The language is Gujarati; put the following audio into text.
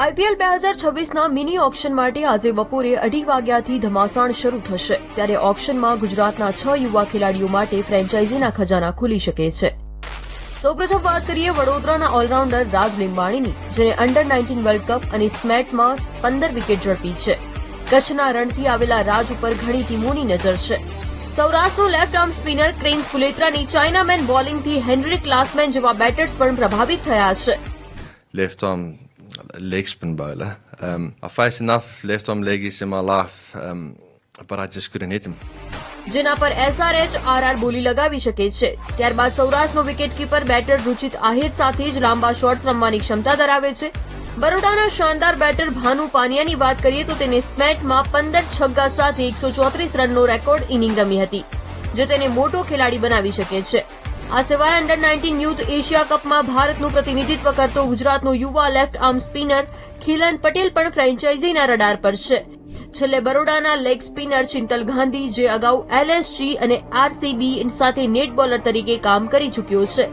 આઈપીએલ બે હજાર છવ્વીસના મિની ઓક્શન માટે આજે બપોરે અઢી વાગ્યાથી ધમાસાણ શરૂ થશે, ત્યારે ઓક્શનમાં ગુજરાતના છ યુવા ખેલાડીઓ માટે ફ્રેન્ચાઇઝીના ખજાના ખુલી શકે છે. સૌપ્રથમ વાત કરીએ વડોદરાના ઓલરાઉન્ડર રાજ લીંબાણીની, જેને અંડર નાઇન્ટીન વર્લ્ડ કપ અને સ્મેટમાં પંદર વિકેટ ઝડપી છે. કચ્છના રણથી આવેલા રાજ ઉપર ઘણી ટીમોની નજર છે. સૌરાષ્ટ્રનું લેફ્ટ આર્મ સ્પિનર ક્રેન્સ ફુલેત્રાની ચાઇનામેન બોલિંગથી હેનરી ક્લાસમેન જેવા બેટર્સ પણ પ્રભાવિત થયા છે. Left arm leg spin bowler. Um, I faced enough left arm leggies in my life, um, but I just couldn't hit. જેના પર એસઆરએચ આરઆર બોલી લગાવી શકે છે ત્યારબાદ સૌરાષ્ટ્રનો વિકેટકીપર બેટર રુચિત આહિર સાથે જ લાંબા શોટ્સ રમવાની ક્ષમતા ધરાવે છે બરોડાના શાનદાર બેટર ભાનુ પાનિયાની વાત કરીએ તો તેને સ્મેટમાં પંદર છગ્ગા સાથે એકસો ચોત્રીસ રનનો રેકોર્ડ ઇનિંગ રમી હતી જે તેને મોટો ખેલાડી બનાવી શકે છે આ સિવાય અંડર નાઇન્ટીન યુથ એશિયા કપમાં ભારતનું પ્રતિનિધિત્વ કરતો ગુજરાતનો યુવા left arm spinner Khilan Patel પણ ફ્રેન્ચાઇઝીના રડાર પર છે. છેલ્લે બરોડાના લેગ સ્પિનર ચિંતલ ગાંધી જે અગાઉ એલએસજી અને આરસીબી સાથે નેટ બોલર તરીકે કામ કરી ચૂક્યો છે.